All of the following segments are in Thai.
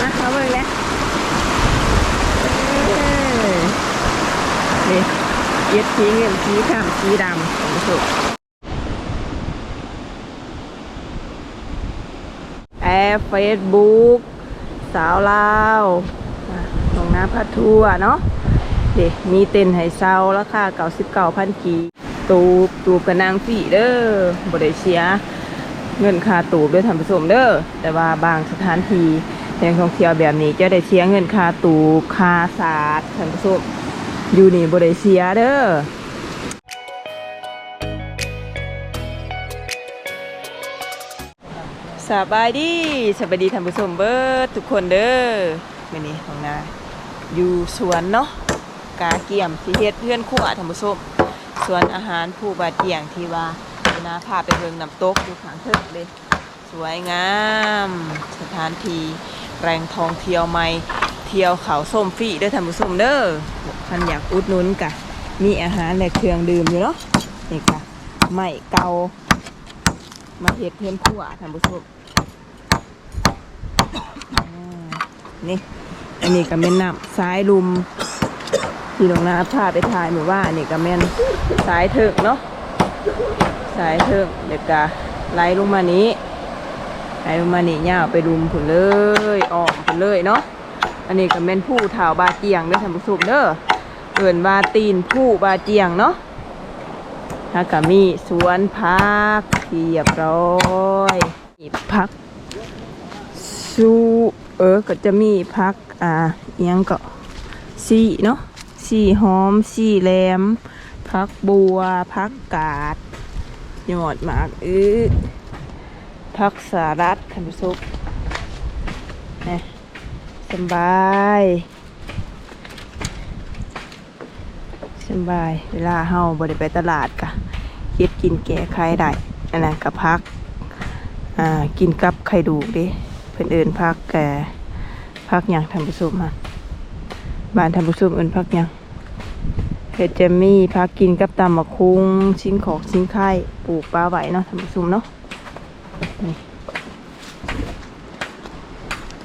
มาเขาเบิ่งแล้วเออนี่เย็ดสีเงินสีขาวสีดำสุกแอร์เฟซบุ๊กสาวลาวอะลงน้ำพัดทั่วเนาะเด็มีเต็นท์ให้เซาราคาเก่าสิบเก้าพันกีตูบตูบกับนางฝีเด้อบริเชีย เงินค่าตูบด้วยท่านผู้ชมเด้อแต่ว่าบางสถานที่ แหล่งท่องเที่ยวแบบนี้จะได้เสียเงินค่าตูค่าสาดท่านผู้ชมอยู่นี่บ่ได้เสียเด้อสบายดีสบายดีท่านผู้ชมเบิดทุกคนเด้อมื้อนี้ของนาอยู่สวนเนาะกาเกี่ยมสิเฮ็ดเพื่อนครัวท่านผู้ชมสวนอาหารผู้บาดเจียงที่ว่านาพาไปเบิ่งน้ำตกอยู่ข้างเทิงเลย สวยงาม สถานที่ แรงทองเที่ยวใหม่เที่ยวเขาส้มฟรีเด้อท่านผู้ชมเด้อท่านอยากอุดหนุนกะ มีอาหารและเครื่องดื่มอยู่เนาะนี่ค่ะไม่เกามาเห็ดเพื่อนขั่วท่านผู้ชมนี่อันนี้ก็เป็นน้ำสายลุมที่ลงน้าพาไปถ่ายหมู่ว่านี่ก็แม่นสายเถิกเนาะสายเทิงเด็กกะไล่ลงมานี้ ไล่ลงมานี่ย่าไปรุมผุนเลยออกผุนเลยเนาะอันนี้ก็เป็นผู้ถาวบาเจียงเด้อท่านผู้ชมเด้อเอินบาตีนผู้บาเจียงเนาะถ้าก็มีสวนพักเรียบร้อยมีพักสูเออก็จะมีพักอ่าเอียงก็สีเนาะสีหอมสีแหลมพักบัวพักกาดยอดหมากอื้อ พักสารัดท่านผู้ชมนะสบายสบาย เวลาเฮาบ่ได้ไปตลาดกะเฮ็ดกินแก้ไขได้อันนั้นก็พักอ่ากินกับไข่ดูกเด้เพิ่นเอิ้นพักแก่พักหยังท่านผู้ชมฮะบ้านท่านผู้ชมเอิ้นพักหยังเห็ดจมมี่พักกินกับตำมะคุงชิ้นขอกชิ้นไข่ปลูกปลาไหวเนาะทำซุมเนาะ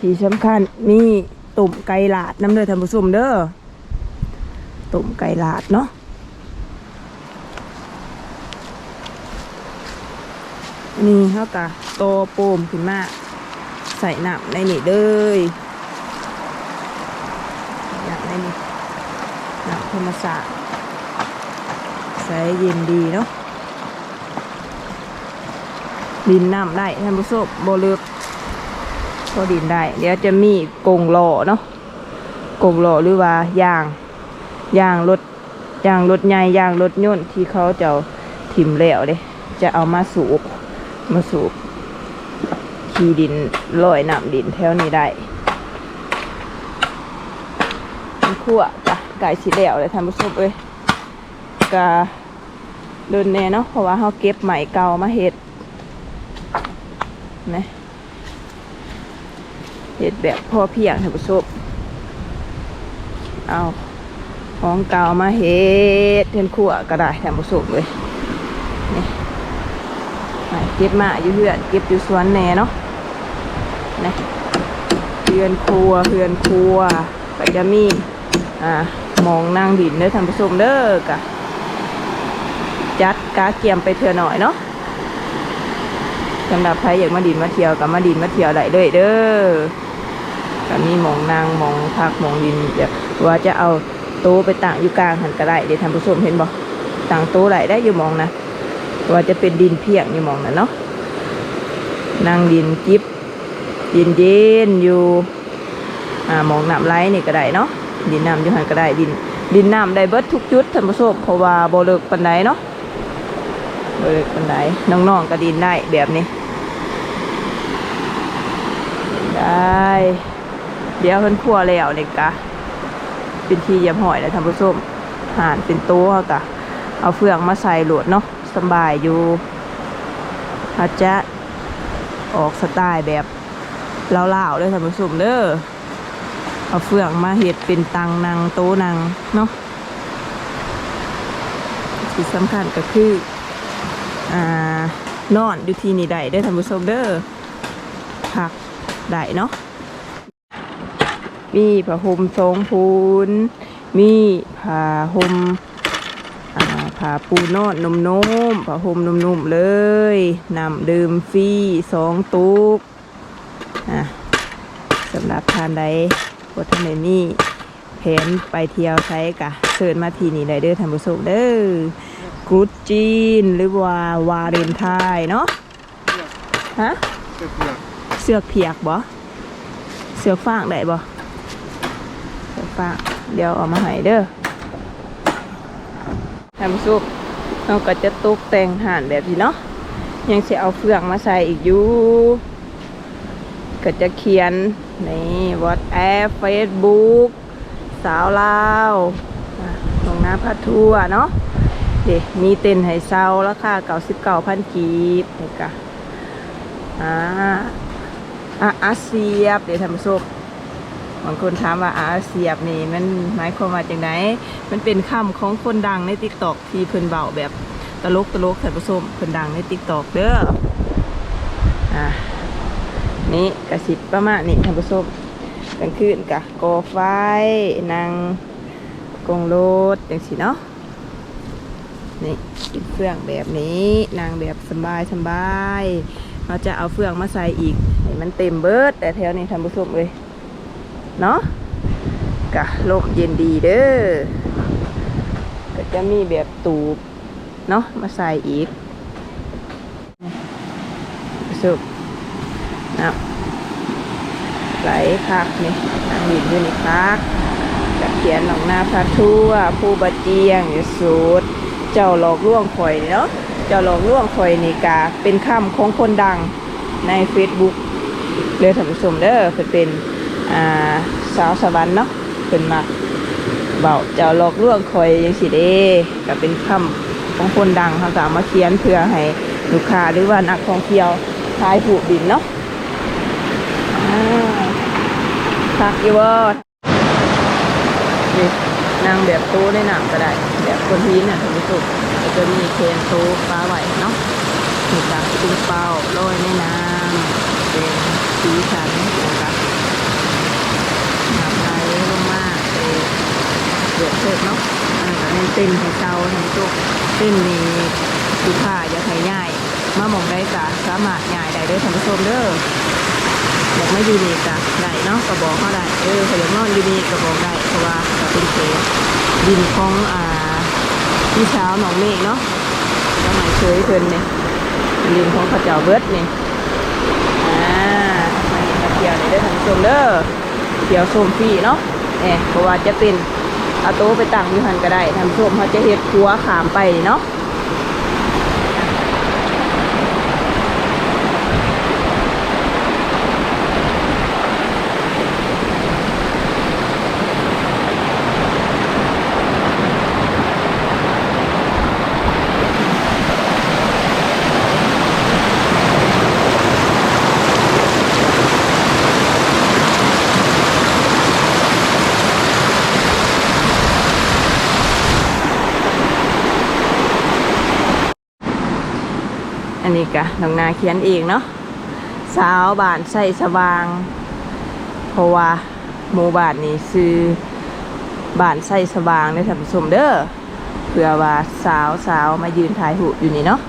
ที่สำคัญมีตุ่มไก่หลาดน้ำเด้อทำซุมเด้อตุ่มไก่หลาดเนาะนี่เท่ากับโตโปมขึ้นมาใส่น้ำในนี่เลยน้ำในนี่น้ำธรรมศาสตร์ใสเย็นดีเนาะ ดินน้ำได้ท่านผู้ชมโบเลือกพอดินได้ เดี๋ยวจะมีกงหล่อเนาะกงหล่อหรือว่ายางยางรถยางรถใหญ่ยางรถยนต์ที่เขาจะถิ่มแล้วเด้จะเอามาสูบมาสูบขี่ดินลอยน้ำดินแถวนี้ได้มันคั่วกะไก่สีเหลวเลยท่านผู้ชมเอ้ยกะเดินแน่เนาะเพราะว่าเขาเก็บใหม่เก่ามาเห็ด นะเห็ดแบบพอเพียงท่านผู้ชมเอาของเก่ามาเห็ดเทนขั่วก็ได้ท่านผู้ชมเลยนี่ไปเก็บมาอยู่เพื่อนเก็บอยู่สวนแน่เนาะนะเพื่อนครัวเพื่อนครัวก็จะมีอ่ามองนางดินเด้อท่านผู้ชมเด้อกะจัดกาเกียมไปเถื่อหน่อยเนาะ สำหรับใครอยากมาดินมาเที่ยวกับมาดินมาเที่ยวได้เลยเด้อก็มีมองนางมองพักมองดินเดี๋ยวว่าจะเอาโต๊ะไปตั้งอยู่กลางหันก็ได้เดี๋ยวท่านผู้ชมเห็นบ่ตั้งโต๊ะไหลได้อยู่มองนะว่าจะเป็นดินเพียงอยู่มองนะเนาะนางดินจิบเย็นเย็นอยู่อ่ามองน้ำไหลนี่ก็ได้เนาะดินน้ำอยู่หันก็ได้ดินดินน้ำได้เบิดทุกจุดท่านผู้ชมเพราะว่าโบเลิกปันไดเนาะบ่เลิกปันไดน้องๆก็ดินได้แบบนี้ ได้ เดี๋ยวเพิ่นคั่วแล้วนี่กะเป็นที่เยียมหอยแล้วท่านผู้ชมห่านเป็นโต๊ะกะเอาเฟืองมาใส่โหลดเนาะสบายอยู่อาจจะออกสไตล์แบบเล่าวๆเลยท่านผู้ชมเด้อเอาเฟืองมาเห็ดเป็นตังนางโตนางเนาะที่สำคัญก็คืออ่านอนอยู่ที่นี่ได้ได้ท่านผู้ชมเด้อพัก ได้เนาะมีผ้าห่มทรงพูนมีผ้าห่มผ้าปูนอนนุ่มๆผ้าห่มนุ่มๆเลยนำดื่มฟรีสองตุกสำหรับทานใดบทานใดนี่แผนไปเที่ยวไซกะเชิญมาที่นี่ได้เด้อท่านผู้ชมเด้อกรุดจีนหรือว่าวาเลนไทน์เนาะฮะ สือกเพียกบ่เสือกฟางได้บ่เสือกฟางเดี๋ยวเอามาให้เด้อทำซุปเราก็จะตกแต่งห่านแบบนี้เนาะยังจะเอาเฟืองมาใส่อีกอยู่ก็จะเขียนในวอ s แอ p เฟซบุ๊กสาวลาวอะตรงหน้าพัทัวเนาะเด็มีเต็นท์ให้เซาราคาเก้าสิบเก้าพันกีบนี่กะอ่า อาอาเซียบเดี๋ยวทำซุปบางคนถามว่าอาเซียบนี่มันหมายความว่าจังไดมันเป็นคำของคนดังในติ๊กตอกที่เพิ่นเบาแบบตลกตลกท่านผู้ชมเพิ่นดังในติ๊กตอกเด้ออะนี่กระสิบประมาณนี้ท่านผู้ชมกลางคืนกะกอไฟนางกงโลดจังสิเนาะนี่เป็นเฟื่องแบบนี้นางแบบสบายสบาย เราจะเอาเฟืองมาใส่อีกให้มันเต็มเบิดแต่แถวนี้ท่านผู้ชมเลยเนาะกะลมเย็นดีเด้อก็จะมีแบบตูบเนาะมาใส่อีกสุกนะไหลคักนี่นางดินอยู่ในคักกะเขียนหนองนาพระทั่ว ผู้บาเจียงอยู่สูตรเจ้าหลอกล่วงข่อยเนาะ จ้าหลอกล่วงข่อยนี่กา เป็นคำของคนดังใน Facebook เลยท่านผู้ชมเด้อเพิ่นเป็นอ่าสาวสวรรค์เนาะเพิ่นมาเบาเจ้าหลอกล่วงขอยยังสิเด้ก็เป็นคำของคนดังเขาก็เอามาเขียนเพื่อให้ลูกค้าหรือว่านักท่องเที่ยวทายผูกบินเนาะอ่าคักอยู่บ่นี่นางแบบโตได้หนังก็ได้ แบบคนพีนน่ะท่านผู้ชม ก็จะมีเคนโตปลาไหวเนาะถูกกับตุ้งเป้าลอยในน้ำเป็นสีสันนะครับน้ำไหลลงมาเป็นเดือดเสร็จเนาะอันนั้นเป็นเต้นให้เจ้าทั้งจุกเต้นนี้ลูกค้าอย่ากให้ง่ายมาหมองได้กะสามารถง่ายได้ด้อท่านผู้ชมเด้ออยากไม่อยู่นี่กะได้เนาะก็บอกเขาได้เออขยากนอนอยู่นี่ก็บอกได้เพราะว่าเป็นเขตดินของอ่า พี่เช้าหนองเมฆเนาะสมัยเคยเพิ่นเนี่ยลินของข้าเจ้าเบิร์ดนี่อ่ามาเห็นมาเที่ยวในเด้อท่านผู้ชมเด้อเที่ยวชมฟรีเนาะเอ๊เพราะว่าจะเป็นเอาโต๊ะไปตั้งอยู่หันก็ได้ท่านผู้ชมเขาจะเห็ดครัวขามไปเนาะ นนี้กะน้องนาเขียนเองเนาะสาวบ้านใส่สว่าง เพราะว่าหมู่บ้านนี้ซื้อบ้านใส่สว่างในท่านผู้ชมเด้อเพื่อว่าสาวสาวมายืนถ่ายหูอยู่นี่เนาะ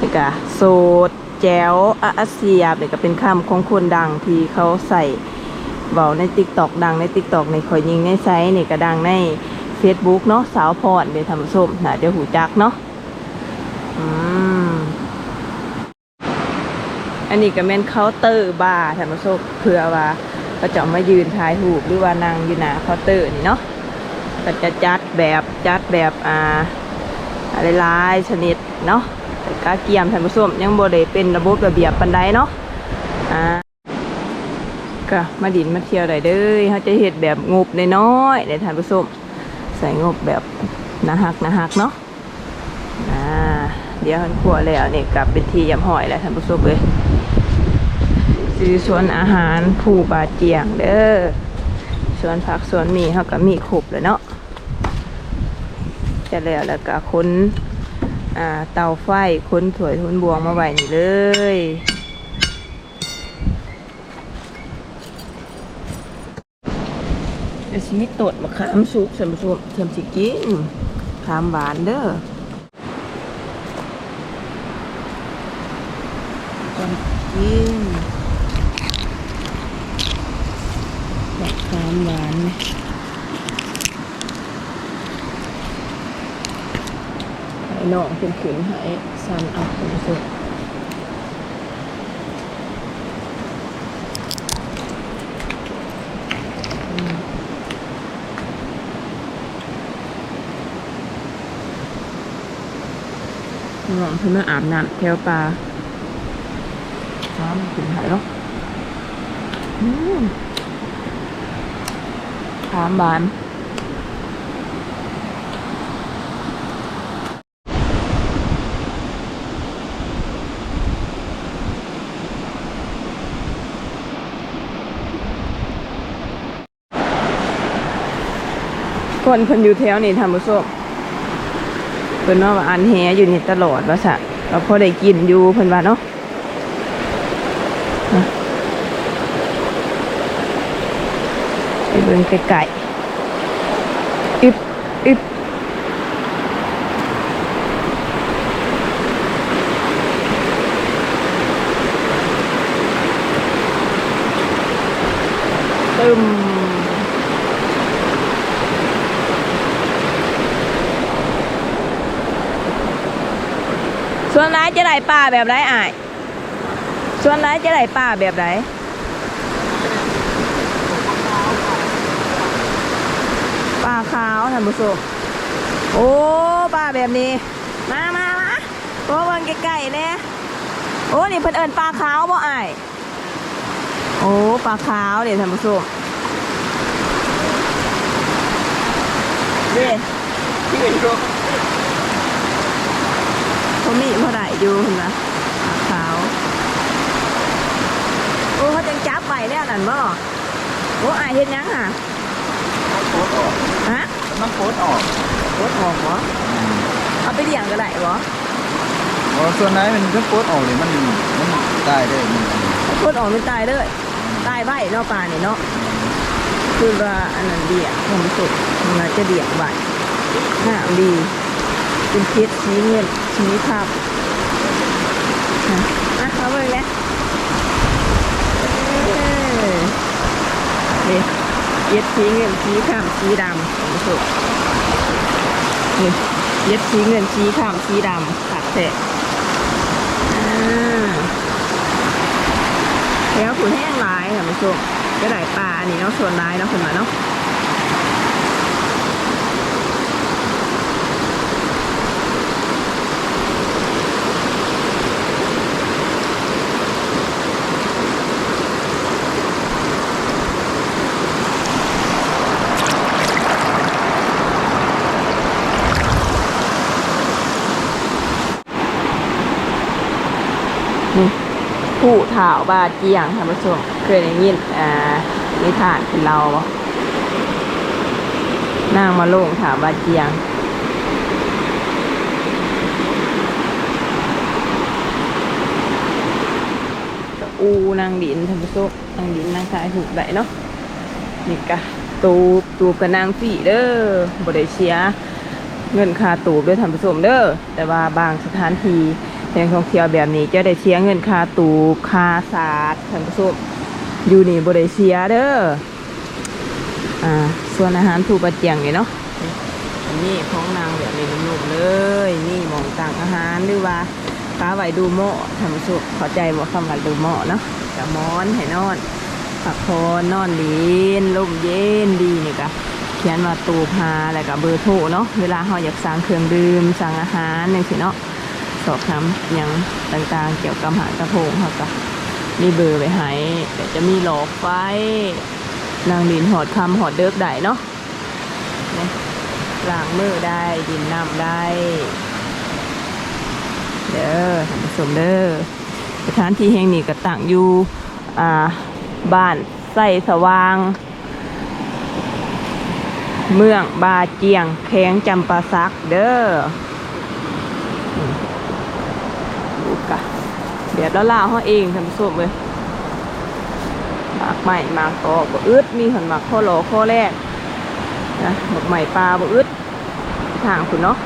นี่กะโสดแจ๋วอะอะเสียบนี่ก็เป็นคำของคนดังที่เขาใส่เบาในติ๊กตอกดังในติ๊กตอกในคอยยิงในไซส์นี่ก็ดังใน Facebook เนาะสาวพรเดี๋ยวท่านผู้ชมน่าจะหูจักเนาะอืม อันนี้ก็แม่นเคาน์เตอร์บาร์ท่านผู้ชมเพื่อว่าก็จะเอามายืนถ่ายรูปหรือว่านั่งอยู่หน้าเคาน์เตอร์นี่เนาะก็จะจัดแบบจัดแบบอ่าอะไรลายชนิดเนาะแต่กาเกียมท่านผู้ชมยังบ่ได้เป็นระบบระเบียบปานใดเนาะอ่าก็มาดินมาเที่ยวได้เด้อเขาจะเฮ็ดแบบงบน้อยๆในท่านผู้ชมใส่งบแบบนะฮักนะฮักเนาะอ่าเดี๋ยวหันขัวแล้วเนี่ยกลับเป็นที่ยำหอยแล้วท่านผู้ชมเลย ซื้อสวนอาหารผู้บาดเจียงเด้อสวนผักสวนหมีเขาก็มีครบเลยเนาะจะแล้วแล้วก็ค้นอ่าเตาไฟค้นถวยทุนบวงมาไว้นี่เลยจะชีวิตตดมะขามสุกสมสุกเทียมสิกินขามหวานเด้อจนกินมะขามหวานเนี่ยให้น้องขึ้นขึ้นให้สันเอาสมสุกหวังเพื่อมาอาบน้ำแถวปลาน้ำถึงหายแล้วอืม ถามบานคนคนอยู่แถวนี่ทำบุษบเพิ่นว่าอันแหอยู่นี่ตลอดว่าซะเราพอได้กินอยู่เพิ่นว่าเนาะไป เบิ่งไกลๆอึบอึบตึมส่วนร้ายจะได้ป่าแบบไรอ้ายส่วนร้ายจะได้ป่าแบบไร ป่าขาวท่านผู้ชมโอ้ป่าแบบนี้ มามามาโอ้เบิ่งใกล้ๆเนี่ยโอ้นี่เพิ่นเอิ้นป่าขาวบ่อ้ายโอ้ป่าขาวเดี๋ยวท่านผู้ชมเด้ที่อื่นก็เขามีเท่าไหร่อยู่เห็นไหมปลาขาวโอ้เขาจังจับไปแล้วนั่นบ่โอ้อายเห็นยังอะโพสออกฮะต้องโพสออกรถออกบ่เอาไปเลี้ยงก็ได้บ่เพราะส่วนไหนมันก็โพสออกเลยมันมันได้ได้มันรถออกไม่ตายเลยตายใบเนาะปลานี่เนาะคือว่าอันนั้นเดี่ยงความสุขมันน่าจะเดี่ยงใบหน้าดี เป็นเพชรสีเงินสีภาพนะอะเอาไปเลยเออนี่ เย็ดสีเงินสีขามสีดำความสุขนี่เย็ดสีเงินสีขามสีดำตัดเสร็จแล้วขุนแห้งร้ายค่ะผู้ชมก็ได้ปลาอันนี้เนาะส่วนร้ายเนาะคุณหมาเนาะ นี่ ผู้ถ่าวบาเจียงท่านผู้ชมเคยได้ยินอ่านิทานคือเราบ่นางมาโลงถาวบาเจียงอูนางดินท่านผู้ชมนางดินนางสายหูกได้เนาะนี่กะตูบตูบกับนางฝีเด้อบริเชียเงินคาตูบด้วยท่านผู้ชมเด้อแต่ว่าบางสถานที่ หล่งท่องเที่ยวแบบนี้จะได้เชียเงินค่าตูบค่าสาดท่านผู้ชมอยู่นี่บริเชียเด้ออ่าส่วนอาหารถูกประเจียงนี่เนาะอันนี้ของนางแบบนี้นุ่มๆเลยนี่มองต่างอาหารหรือว่าปลาไหวดูหม้อทำสุกเข้าใจว่าคำว่าดูหม้อเนาะกะมอนให้นอนผักโคนนอนลีนลมเย็นดีนี่กะเขียนว่าตูพาแล้วก็เบอร์โทรเนาะเวลาเราอยากสั่งเครื่องดื่มสั่งอาหารนี่สิเนาะ สอบถามอย่างต่างๆ เกี่ยวกับหากระโพงเขาก็มีเบอร์ไว้ให้เดี๋ยวจะมีหลอกไฟนางดินหอดคำหอดเดิกได้เนาะเนี่ยล้างมือได้ดินน้ำได้ เด้อท่านผู้ชมเด้อสถานที่แห่งนี้ก็ตั้งอยู่อ่าบ้านไส่สว่าง เมืองบาเจียงแข้งจำปาซักเด้อมดูกะ เดี๋ยวเราล่าเขาเองท่านผู้มเลยหมากใหม่หมากตอกบ่อึดมีหันหมากข้อหลอข้อแรกนะหมากใหม่ปลาบอึดทางคุณเนาะ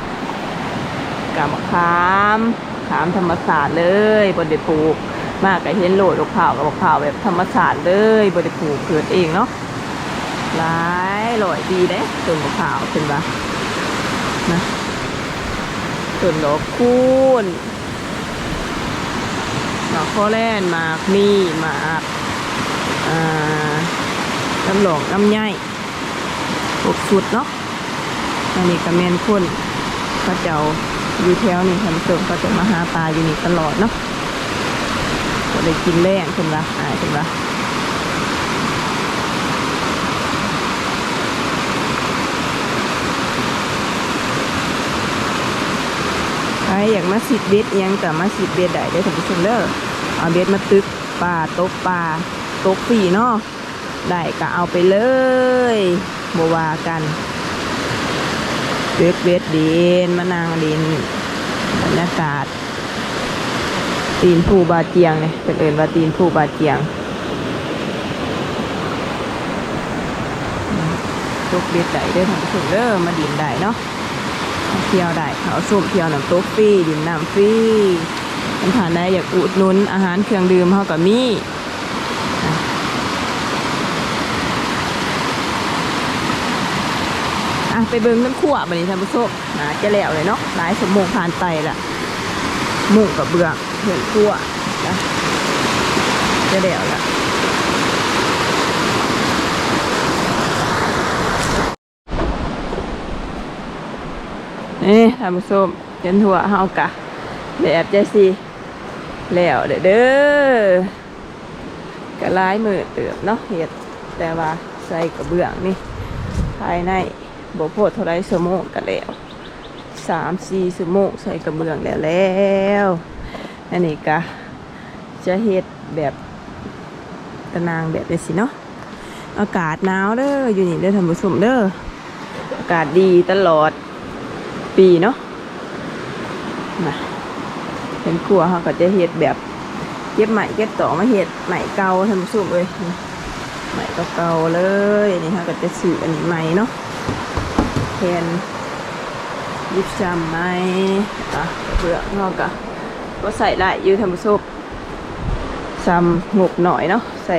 กาบขามขามธรรมศาสตร์เลยบนเดปลูก มากก็เห็นโหลดลูกข่าวกับลูกข่าวแบบธรรมศาสตร์เลยบนเดปลูกเกิดเองเนาะหลายลอยดีเด้ต้นลูกข่าวเป็นปะนะต้นดอกคูณ หมากข้อแลนหมากมีหมากอ่าน้ำหลองน้ำใหญ่ปกสุดเนาะอันนี้กระแมนคนเขาเจ้าอยู่แถวนี่ทำเสริมเขาจะมาหาปลาอยู่นี่ตลอดเนาะก็ได้กินแรงขึ้นละหายขึ้นละใคร อยากมาสิดเบ็ดอิหยังแต่มาสิดเบ็ดได้ได้อท่านผู้ชมเด้อเอาเบ็ดมาตึกปลาตกปลาตกฟรีเนาะได้ก็เอาไปเลยบวากันเบ็ดเบ็ดดินมานางดินบรรยากาศตีนผู้บาเจียงเนี่ยเป็นเอินว่าตีนผู้บาเจียงตกเบ็ดได้เด้อท่านผู้ชมเด้อมาดินได้เนาะ เที่ยวได้เขาสุ่มเที่ยวน้ำตกฟรีดินน้ำฟรีท่านผ่านได้อยากอุดหนุนอาหารเครื่องดื่มเขากับมีอะไปเบิ่งน้ำขั่วบันนี้ท่านผู้ชมนะจะแล้วเลยเนาะหลายสมงผ่านไปละมุงกับเบื้องเห็นขั้วนะจะเดี่ยวละ นี่ท่านผู้มเห็นถั่วเฮากะแบบใจสิแล้วเด้อเด้อกะลายมือเติบเนาะเห็ดแต่ว่าใส่กระเบื้องนี่ ภายในบ่โพดเท่าไรสมงกะแล้วสามสี่สโมงใส่กระเบื้องแล้วแล้วอันนี้ก็จะเฮ็ดแบบตะนางแบบนี้สิเนาะอากาศหนาวเด้ออยู่นี่เด้อท่านผู้ชมเด้ออากาศดีตลอด ปีเนาะนะเป็นครัวเขาก็จะเฮ็ดแบบเก็บใหม่เก็บต่อมาเฮ็ดใหม่เก่าท่านผู้ชมเอ้ยใหม่เก่าๆเลยนี่เขาก็จะซื้ออันนี้ใหม่เนาะแทนยิบจำไหมอะเบื่องอกอะก็ใส่ได้ยืดทำซุปซ้ำงบหน่อยเนาะใส่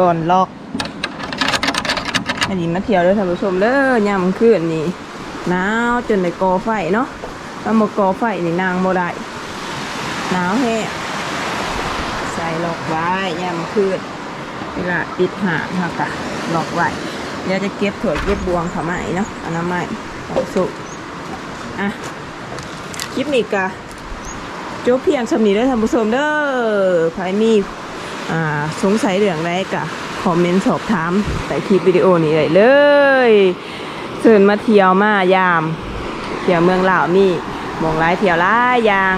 ก่อนลอก อันนี้มาเที่ยวด้วยท่านผู้ชมเด้อยามคืนนี่ หนาวจนในกอไฟเนาะถ้ามากอไฟนี่นางโมได้หนาวแห้ใส่หลอกไว้ยามคืนเวลาปิดหางค่ะกะลอกไว้เดี๋ยวจะเก็บถั่วเก็บบวงเขาใหม่เนาะอนนั้นใหม่ของสุกอะคลิปนี้กะจบเพียงสำนีได้ท่านผู้ชมเด้อใครมีอ่าสงสัยเรื่องอะไรกะคอมเมนต์สอบถามแต่คลิปวิดีโอนี้ได้เลย เชินมาเที่ยวมายาม เที่ยวเมืองลาวนี่มองหลายเที่ยวหลายอย่าง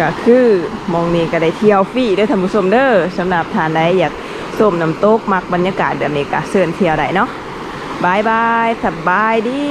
ก็คือมองนี่ก็ได้เที่ยวฟรีได้ท่านผู้ชมเด้อสำหรับทานใดอยากส้มน้ำตกมักบรรยากาศแบบนี้ก็เชิญเที่ยวได้เนาะบายบายสบายดี